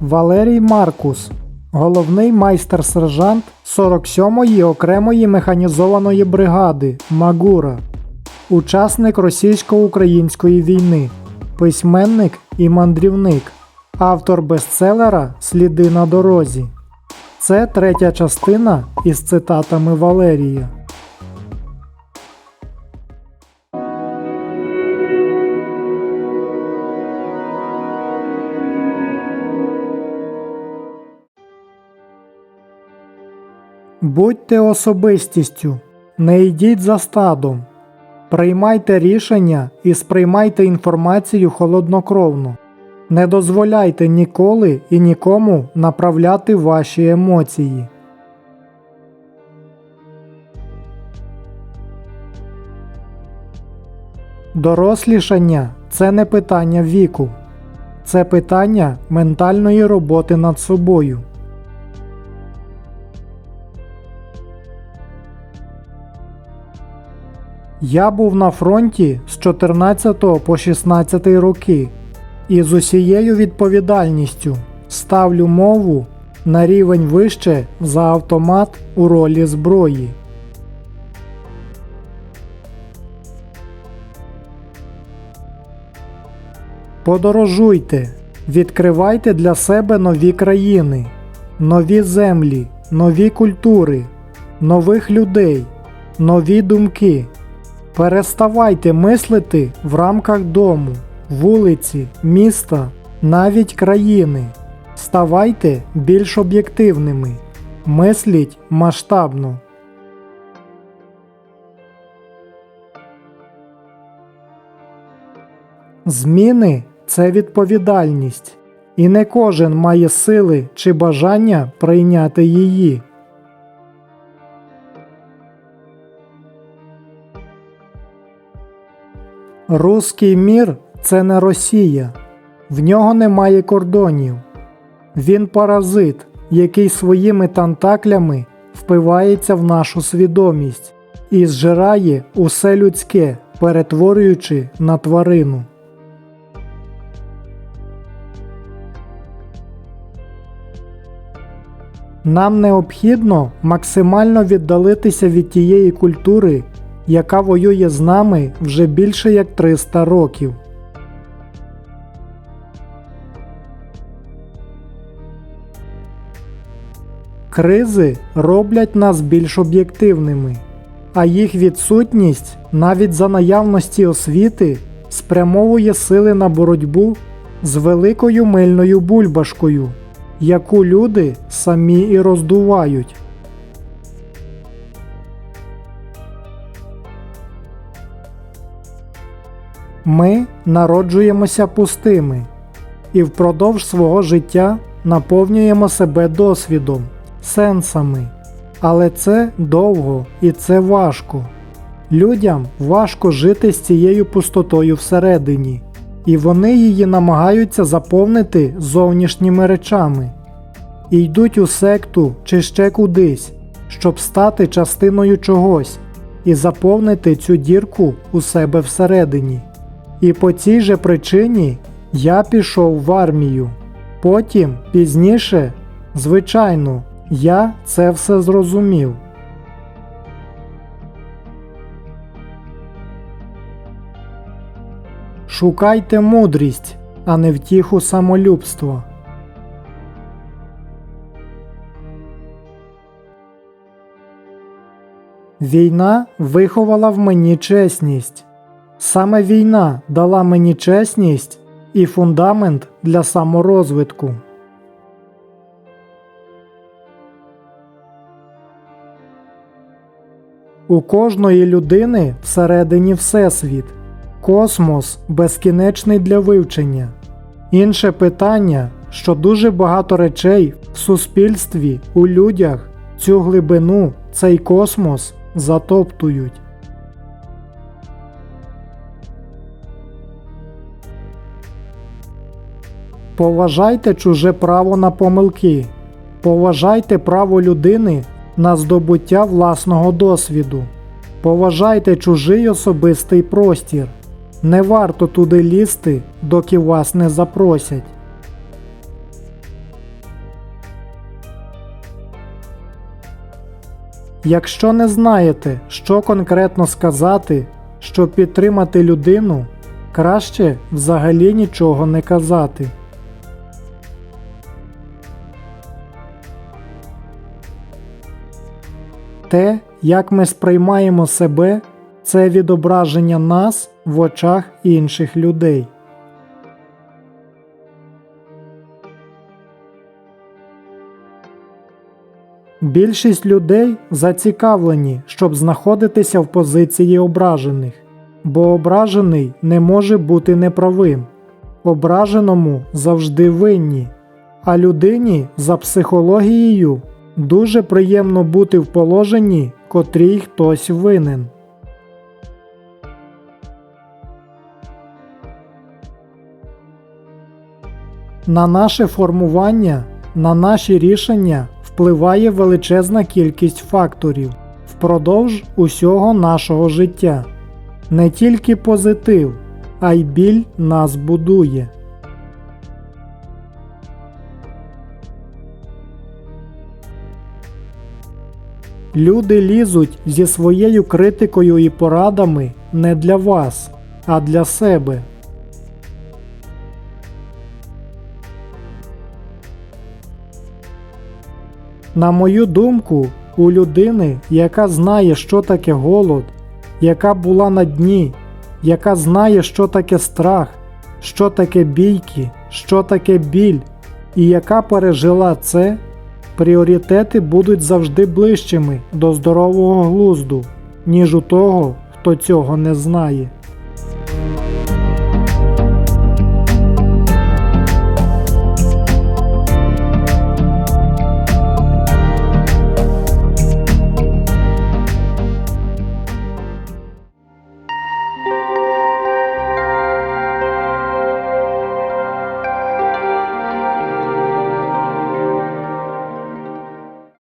Валерій Маркус, головний майстер-сержант 47-ї окремої механізованої бригади Магура, учасник російсько-української війни, письменник і мандрівник, автор бестселера Сліди на дорозі. Це третя частина із цитатами Валерія. Будьте особистістю, не йдіть за стадом. Приймайте рішення і сприймайте інформацію холоднокровно. Не дозволяйте ніколи і нікому направляти ваші емоції. Дорослішання це не питання віку, це питання ментальної роботи над собою. Я був на фронті з 14 по 16 роки і з усією відповідальністю ставлю мову на рівень вище за автомат у ролі зброї. Подорожуйте, відкривайте для себе нові країни, нові землі, нові культури, нових людей, нові думки. Переставайте мислити в рамках дому, вулиці, міста, навіть країни. Ставайте більш об'єктивними. Мисліть масштабно. Зміни це відповідальність, і не кожен має сили чи бажання прийняти її. Руський мір це не Росія, в нього немає кордонів. Він паразит, який своїми тантаклями впивається в нашу свідомість і зжирає усе людське, перетворюючи на тварину. Нам необхідно максимально віддалитися від тієї культури, яка воює з нами вже більше як 300 років. Кризи роблять нас більш об'єктивними, а їх відсутність навіть за наявності освіти спрямовує сили на боротьбу з великою мильною бульбашкою, яку люди самі і роздувають. Ми народжуємося пустими і впродовж свого життя наповнюємо себе досвідом, сенсами. Але це довго і це важко. Людям важко жити з цією пустотою всередині, і вони її намагаються заповнити зовнішніми речами. І йдуть у секту чи ще кудись, щоб стати частиною чогось і заповнити цю дірку у себе всередині. І по цій же причині я пішов в армію. Потім, пізніше, звичайно, я це все зрозумів. Шукайте мудрість, а не втіху самолюбства. Війна виховала в мені чесність. Саме війна дала мені чесність і фундамент для саморозвитку. У кожної людини всередині Всесвіт, космос безкінечний для вивчення. Інше питання, що дуже багато речей в суспільстві, у людях цю глибину, цей космос затоптують. Поважайте чуже право на помилки, поважайте право людини на здобуття власного досвіду, поважайте чужий особистий простір. Не варто туди лізти, доки вас не запросять. Якщо не знаєте, що конкретно сказати, щоб підтримати людину, краще взагалі нічого не казати. Те, як ми сприймаємо себе, це відображення нас в очах інших людей. Більшість людей зацікавлені, щоб знаходитися в позиції ображених, бо ображений не може бути неправим. Ображеному завжди винні, а людині за психологією дуже приємно бути в положенні, котрій хтось винен. На наше формування, на наші рішення впливає величезна кількість факторів впродовж усього нашого життя. Не тільки позитив, а й біль нас будує. Люди лізуть зі своєю критикою і порадами не для вас, а для себе. На мою думку, у людини, яка знає, що таке голод, яка була на дні, яка знає, що таке страх, що таке бійки, що таке біль, і яка пережила це, пріоритети будуть завжди ближчими до здорового глузду, ніж у того, хто цього не знає.